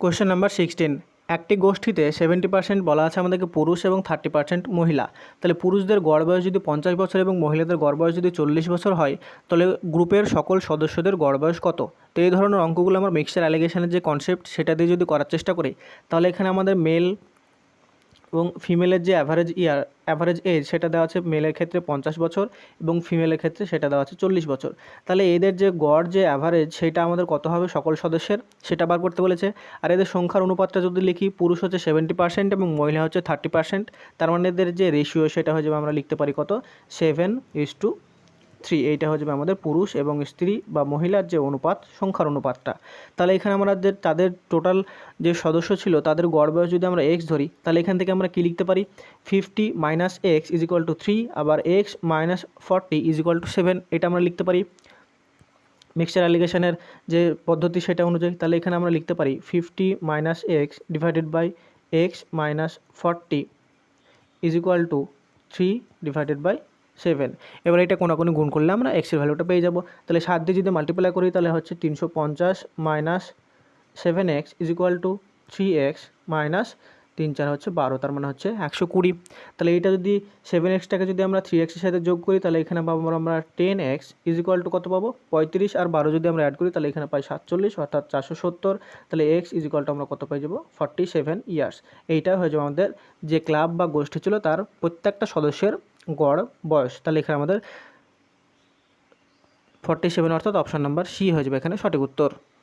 Question number sixteen একটি গোষ্ঠীতে seventy percent বলা আছে আমাদেরকে পুরুষ এবং থার্টি পার্সেন্ট মহিলা। তাহলে পুরুষদের গড় বয়স যদি পঞ্চাশ বছর এবং মহিলাদের গড় বয়স যদি চল্লিশ বছর হয়, তাহলে গ্রুপের সকল সদস্যদের গড় বয়স কত? তো এই ধরনের অঙ্কগুলো আমার মিক্সচার অ্যালিগেশনের যে কনসেপ্ট সেটা দিয়ে যদি করার চেষ্টা করি, তাহলে এখানে আমাদের মেল এবং ফিমেলের যে অ্যাভারেজ ইয়ার অ্যাভারেজ এজ সেটা দেওয়া আছে মেলের ক্ষেত্রে পঞ্চাশ বছর এবং ফিমেলের ক্ষেত্রে সেটা দেওয়া আছে চল্লিশ বছর। তাহলে এদের যে গড় যে অ্যাভারেজ সেটা আমাদের কত হবে সকল সদস্যের? সেটা বার করতে বলেছে। আর এদের সংখ্যার অনুপাতটা যদি লিখি, পুরুষ হচ্ছে সেভেন্টি পার্সেন্ট এবং মহিলা হচ্ছে থার্টি পার্সেন্ট তার মানে এদের যে রেশিও সেটা হয়ে যাবে আমরা লিখতে পারি কত? সেভেন ইস টু থ্রি, এইটা হয়ে যাবে আমাদের পুরুষ এবং স্ত্রী বা মহিলার যে অনুপাত, সংখ্যার অনুপাতটা। তাহলে এখানে আমরা যে, তাদের টোটাল যে সদস্য ছিল, তাদের গড় বয়স যদি আমরা এক্স ধরি, তাহলে এখান থেকে আমরা কী লিখতে পারি? Fifty minus X is equal to three আবার X minus forty is equal to seven এটা আমরা লিখতে পারি। মিক্সচার অ্যালিগেশনের যে পদ্ধতি সেটা অনুযায়ী, তাহলে এখানে আমরা লিখতে পারি fifty minus X divided by X minus forty is equal to three divided by seven. এবার এটা কোনাকুনি গুণ করলে আমরা এক্সের ভ্যালুটা পেয়ে যাব। তাহলে সাত দিয়ে যদি মাল্টিপ্লাই করি, তাহলে হচ্ছে তিনশো পঞ্চাশ minus seven X is equal to three X minus তিন চার হচ্ছে বারো, তার মানে হচ্ছে একশো কুড়ি। তাহলে এইটা যদি সেভেন এক্সটাকে যদি আমরা থ্রি এক্সের সাথে যোগ করি, তাহলে এখানে পাবো আমরা ten X is equal to কত পাবো? পঁয়ত্রিশ। আর বারো যদি আমরা অ্যাড করি, তাহলে এখানে পাই সাতচল্লিশ, অর্থাৎ চারশো সত্তর। তাহলে এক্স ইজ ইকুয়াল টু আমরা কত পেয়ে যাব? ফর্টি সেভেন ইয়ার্স এইটা হয়ে যাবে আমাদের যে ক্লাব বা গোষ্ঠী ছিল, তার প্রত্যেকটা সদস্যের গড়, বয়স, তাহলে এখানে আমাদের ফর্টি সেভেন অর্থাৎ অপশান নাম্বার সি হয়ে যাবে এখানে সঠিক উত্তর।